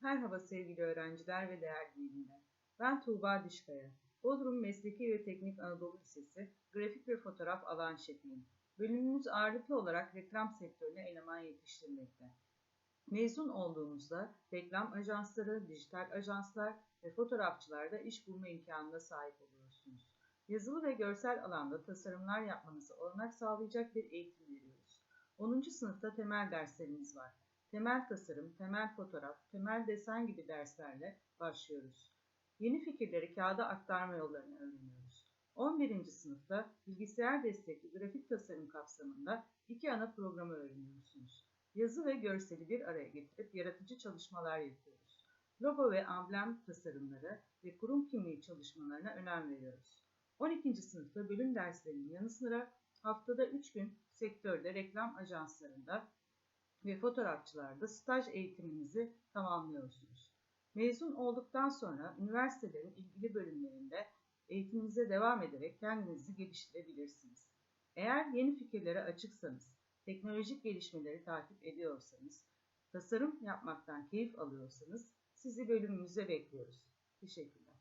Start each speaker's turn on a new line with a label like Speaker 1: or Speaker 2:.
Speaker 1: Merhaba sevgili öğrenciler ve değerli veliler. Ben Tuğba Dişkaya. Bodrum Mesleki ve Teknik Anadolu Lisesi Grafik ve Fotoğraf Alan Şefiyim. Bölümümüz ağırlıklı olarak reklam sektörüne eleman yetiştirmekte. Mezun olduğunuzda reklam ajansları, dijital ajanslar ve fotoğrafçılarda iş bulma imkanına sahip oluyorsunuz. Yazılı ve görsel alanda tasarımlar yapmanızı olanak sağlayacak bir eğitim veriyoruz. 10. sınıfta temel derslerimiz var. Temel tasarım, temel fotoğraf, temel desen gibi derslerle başlıyoruz. Yeni fikirleri kağıda aktarma yollarını öğreniyoruz. 11. sınıfta bilgisayar destekli grafik tasarım kapsamında iki ana programı öğreniyorsunuz. Yazı ve görseli bir araya getirip yaratıcı çalışmalar yapıyoruz. Logo ve amblem tasarımları ve kurum kimliği çalışmalarına önem veriyoruz. 12. sınıfta bölüm derslerinin yanı sıra haftada 3 gün sektörde reklam ajanslarında ve fotoğrafçılarda staj eğitiminizi tamamlıyorsunuz. Mezun olduktan sonra üniversitelerin ilgili bölümlerinde eğitiminize devam ederek kendinizi geliştirebilirsiniz. Eğer yeni fikirlere açıksanız, teknolojik gelişmeleri takip ediyorsanız, tasarım yapmaktan keyif alıyorsanız sizi bölümümüze bekliyoruz. Teşekkürler.